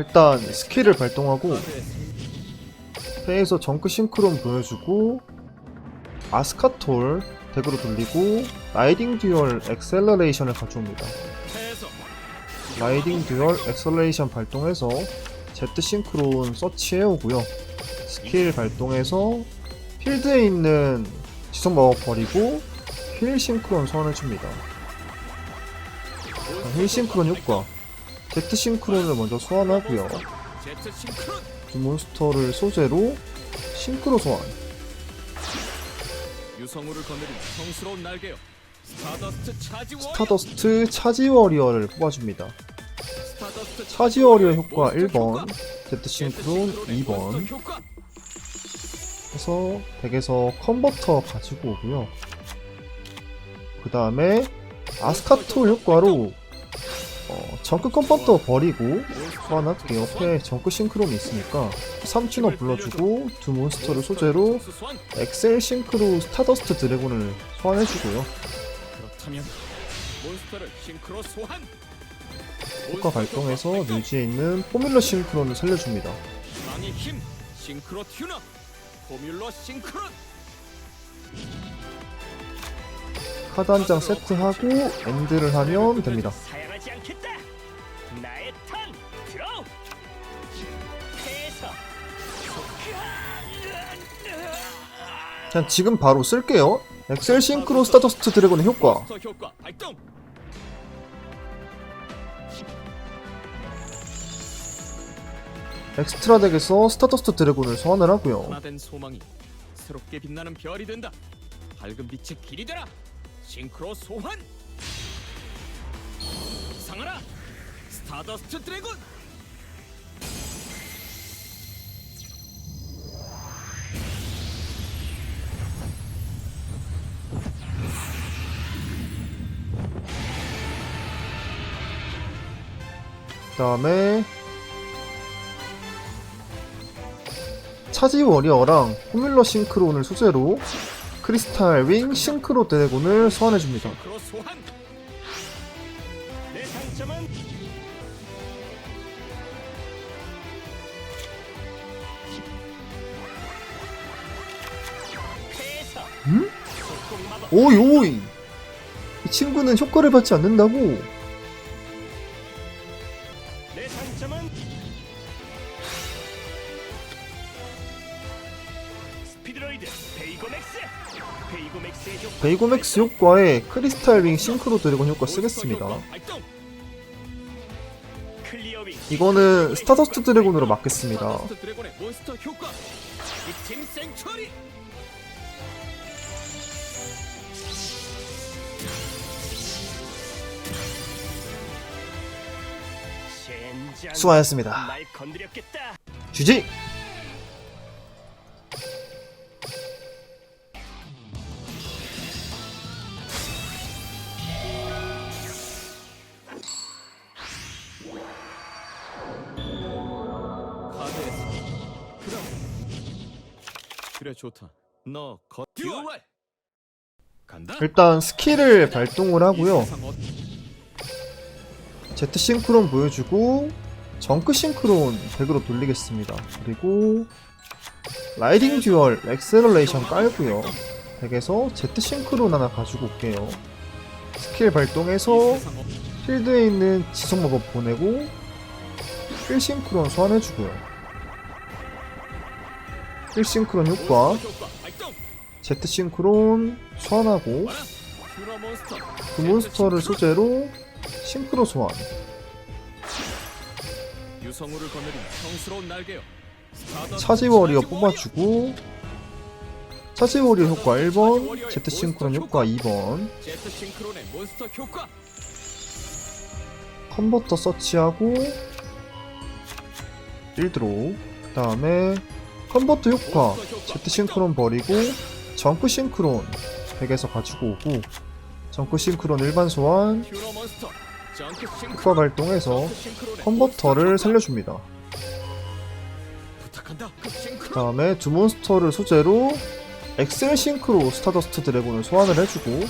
일단 스킬을 발동하고 회에서 정크 싱크론 보여주고 아스카톨 덱으로 돌리고 라이딩 듀얼 엑셀러레이션을 가져옵니다. 라이딩 듀얼 엑셀러레이션 발동해서 제트 싱크론 서치해오고요. 스킬 발동해서 필드에 있는 지속 마법 버리고 힐 싱크론 소환해줍니다. 자, 힐 싱크론 효과 제트 싱크론을 먼저 소환하고요. 두 몬스터를 소재로 싱크로 소환 유성우를 거느린 성스러운 날개요 스타더스트 차지 워리어 스타더스트 차지 워리어를 뽑아줍니다. 스타더스트 차지 워리어 효과 몬스터 1번 효과. 제트 제트 싱크론 싱크론의 2번 몬스터 효과. 해서 덱에서 컨버터 가지고 오고요. 그 다음에 아스카톨 효과로 어, 정크 컨버터 버리고 소환할게요. 옆에 정크 싱크론이 있으니까 3춘어 불러주고 두 몬스터를 소재로. 엑셀 싱크로 스타더스트 드래곤을 소환해주고요. 그렇다면 몬스터를 싱크로 소환 효과 발동해서 뮤지에 있는 포뮬러 싱크론을 살려줍니다. 싱크로 튜너 포뮬러 싱크론 카드 한 장 세트하고 엔드를 하면 됩니다. 그냥 지금 바로 쓸게요. 엑셀 싱크로 스타더스트 드래곤의 효과. 엑스트라 덱에서 스타더스트 드래곤을 소환을 하고요. 새롭게 빛나는 별이 된다 밝은 빛의 길이 되라 싱크로 소환 상하라 스타더스트 드래곤 다음에 차지 워리어랑 포뮬러 싱크론을 소재로 크리스탈 윙 싱크로 드래곤을 소환해줍니다. 음? 오이 오이! 이 친구는 효과를 받지 않는다고? 효과 베이고맥스 효과에 크리스탈 윙 싱크로 드래곤 효과 쓰겠습니다. 이거는 스타더스트 드래곤으로 젠장 수고하셨습니다. 날건 좋다 너 거... 듀얼 간다 일단 스킬을 발동을 하고요. 제트 싱크론 보여주고 정크 싱크론 덱으로 돌리겠습니다. 그리고 라이딩 듀얼 엑셀러레이션 깔고요. 덱에서 제트 싱크론 하나 가지고 올게요. 스킬 발동해서 필드에 있는 지속 마법 보내고 힐 싱크론 소환해주고요. 힐 싱크론 효과. 몬스터 효과 발동 제트 싱크론 소환하고 그 몬스터를 소재로 싱크로 소환. 유성우를 거느린 성스러운 날개요. 스타더스트 차지 워리어 차지 뽑아주고 차지 워리어 효과 1번 제트 싱크론 효과. 2번. 제트 싱크론의 몬스터 효과. 컨버터 서치하고 1드로우 그 다음에 컨버터 효과 제트 싱크론 버리고 정크 싱크론 덱에서 가지고 오고 정크 싱크론 일반 소환 효과 발동해서 컨버터를 살려줍니다 그 다음에 두 몬스터를 소재로 엑셀 싱크로 스타더스트 드래곤을 소환을 해주고.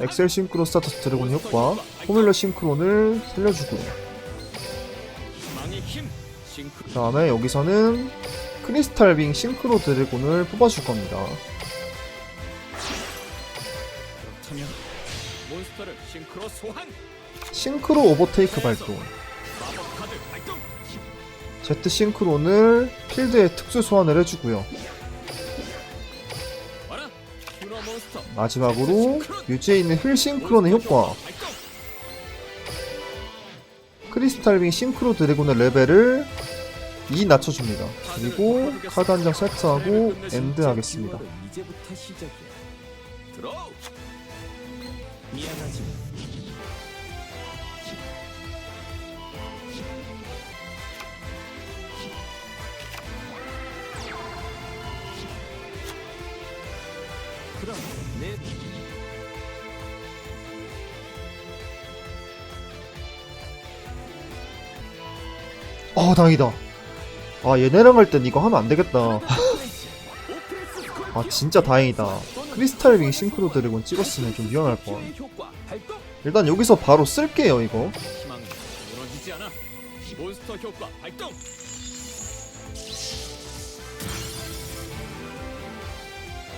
엑셀 싱크로 스타터스 드래곤 효과 포뮬러 싱크론을. 싱크로. 그 다음에 여기서는 크리스탈 빙 싱크로 드래곤을 뽑아줄 겁니다. 싱크로 오버테이크 발동. 제트 싱크론을 필드에 특수 소환을 해주고요. 마지막으로 유지에 있는 힐 싱크론의 효과. 발동. 크리스탈 빙 싱크로 드래곤의 레벨을 2 낮춰줍니다. 그리고 카드 한 장 세트하고 엔드 하겠습니다. 어 다행이다 아 얘네랑 할 땐 이거 하면 안 되겠다 아 진짜 다행이다 크리스탈 빙 싱크로 드래곤 찍었으면 좀 위험할 뻔. 일단 여기서 바로 쓸게요 이거.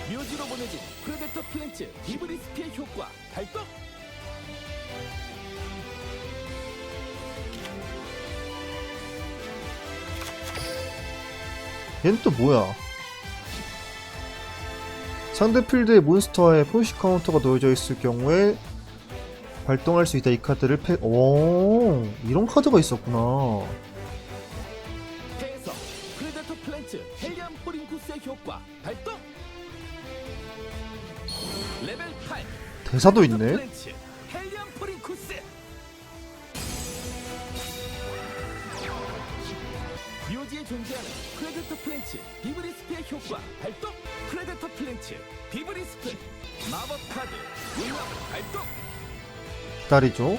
묘지로 보내진 프레데터 플랜츠 비브리스피의 효과 발동. 얘는 또 뭐야? 상대 필드에 몬스터의 포시 카운터가 놓여져 있을 경우에 발동할 수 있다 이 카드를 패... 오 이런 카드가 있었구나. 해서 프레데 묘지에 존재하는 프레데터 플랜츠 비브리스피의 효과 발동. 프레데터 플랜츠 비브리스프 마법 카드 융합 발동. 기다리죠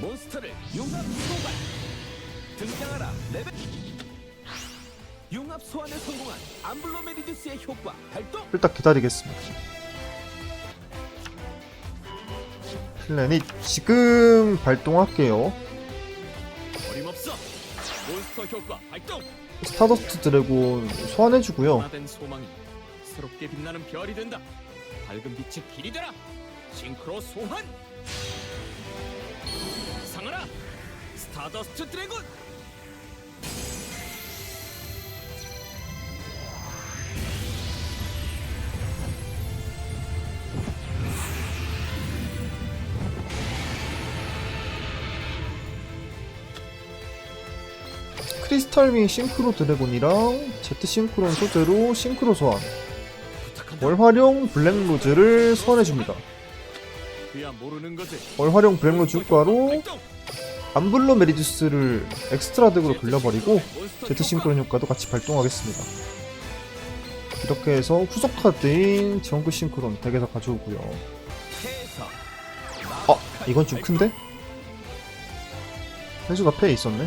몬스터를 융합 소환 등장하라 레벨 융합 소환에 성공한 암블로메리디스의 효과 발동 일단 기다리겠습니다 플랜이 지금 발동할게요. 몬스터 효과 발동. 스타더스트 드래곤 소환해주고요 소망이 새롭게 빛나는 별이 된다. 밝은 빛의 길이 되라. 싱크로 소환. 상하라. 스타더스트 드래곤. 크리스탈 빙 싱크로 드래곤이랑 제트 싱크론 소재로 싱크로 소환. 월활용 블랙로즈를 소환해줍니다. 월활용 블랙로즈 효과로. 암블로 메리두스를 엑스트라 덱으로 돌려버리고 제트. 싱크론 효과도 같이 발동하겠습니다 이렇게 해서 후속 카드인 정크 싱크론 덱에서 가져오고요 아 이건 좀 큰데? 현수가 패에 있었네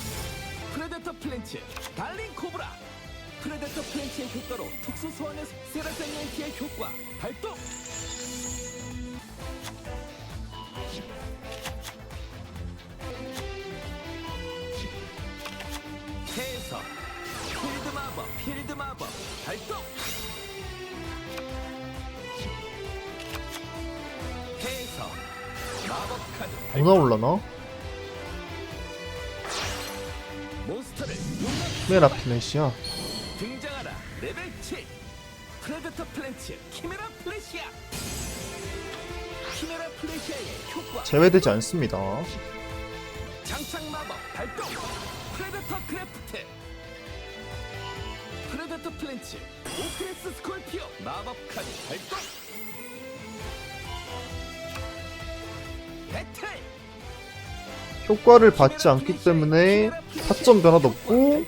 프레데터 플랜츠 달린 코브라. 프레데터 플랜츠의 효과로 특수 소환의 세라세니엔티의 효과 발동! 해서 필드 마법 필드 마법 발동! 해서 마법 카드 뭐 발동! 나올라나? 융합 메라피네시아 등장하라 레벨 7 프레데터 플랜츠 키메라 플래시아 키메라 플래시아의 효과. 제외되지 않습니다. 장착 마법 발동. 프레데터 크래프트. 프레데터 플랜치 오크레스 스콜피오 마법 카드 발동. 배틀. 효과를 받지 않기 때문에 타점 변화도 없고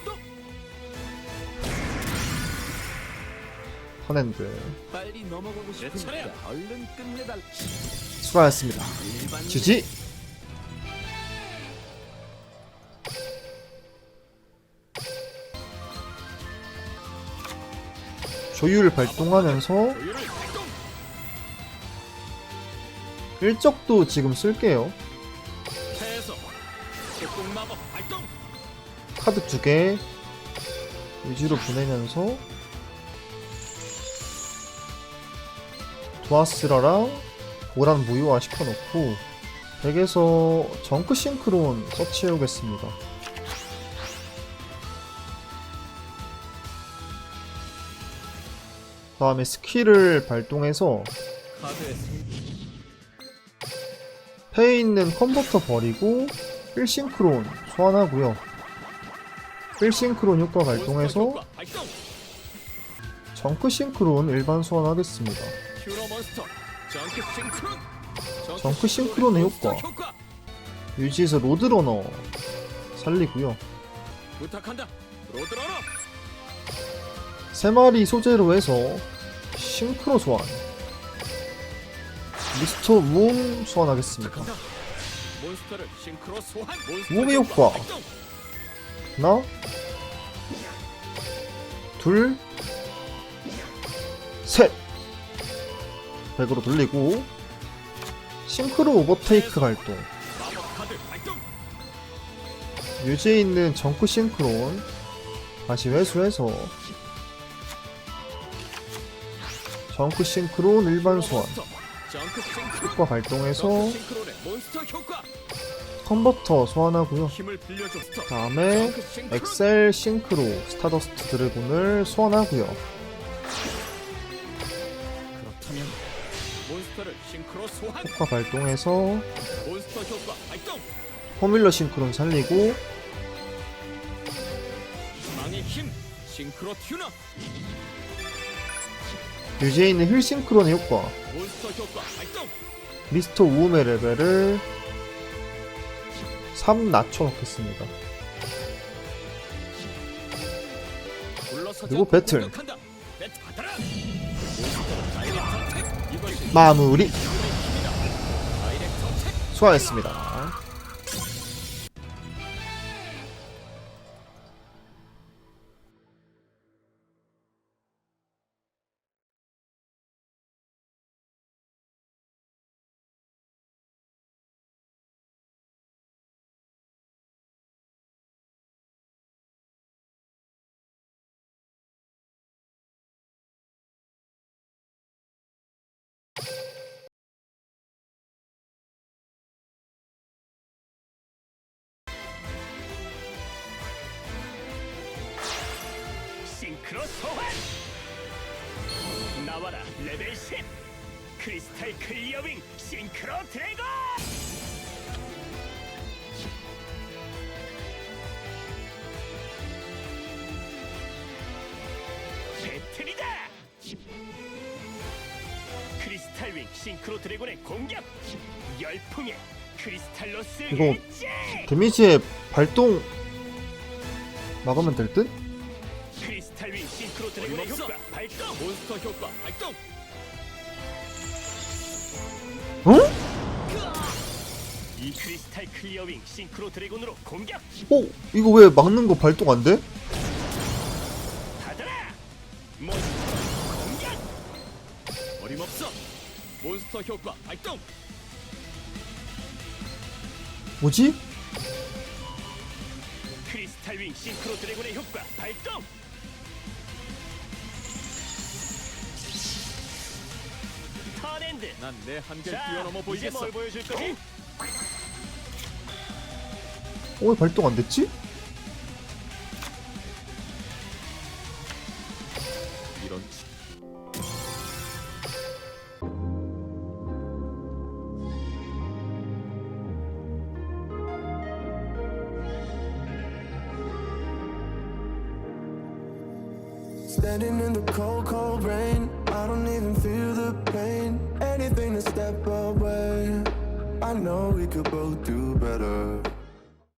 턴핸드 빨리 넘어가고. 싶으니까 얼른 끝내달 수고하셨습니다. 지지. 조율 발동하면서. 일적도 지금 쓸게요. 카드 두 개 위주로 보내면서 도아스라랑 보란 무효화 시켜놓고 덱에서 정크 싱크론 서치해오겠습니다. 다음에 스킬을 발동해서 패에 있는 컨버터 버리고 필싱크론 소환하고요. 필싱크론 효과 발동해서. 정크 싱크론 일반 소환하겠습니다. 정크 싱크론. 몬스터 효과. 유지에서 로드러너 살리고요. 세 마리 소재로 해서 싱크로 소환. 미스터 움 소환하겠습니다. 몸의 효과. 하나, 둘, 셋. 백으로 돌리고 싱크로 오버테이크 발동. 유지에 있는 정크 싱크론 다시 회수해서 정크 싱크론 일반 소환. 효과 발동해서. 컨버터 소환하고요. 스톱. 다음에. 엑셀 싱크로 스타더스트 드래곤을 소환하고요. 몬스터를 싱크로 소환. 효과 발동해서 몬스터 효과 발동. 포뮬러 싱크론 살리고 망의 힘. 싱크로 튜너. 유지에 있는 힐 싱크론의 효과 몬스터 효과 발동. 미스터 우음의 레벨을 3 낮춰놓겠습니다. 불러서자 그리고 배틀. 공격한다. 마무리. 수고하셨습니다. 레벨 10 크리스탈 클리어윙 싱크로 드래곤! 배틀이다! 크리스탈 윙 싱크로 드래곤의 공격! 열풍의 크리스탈로스 이거 일제! 데미지의 발동 막으면 될 듯? 크리스탈 윙 싱크로 드래곤의. 효과 발동! 몬스터 효과 발동. 어? 이 크리스탈 클리어윙 싱크로 드래곤으로 공격! 어? 이거 왜 막는 거 발동 안 돼? 받아라! 몬스터 공격! 어림없어. 몬스터 효과 발동. 뭐지? 크리스탈 윙 싱크로 드래곤의 효과 발동! 브랜드. 난 내 한계를 자, 뛰어넘어 보이겠어. 뭘 보여줄 거지? 어, 왜 발동 안 됐지? 이런 could both do.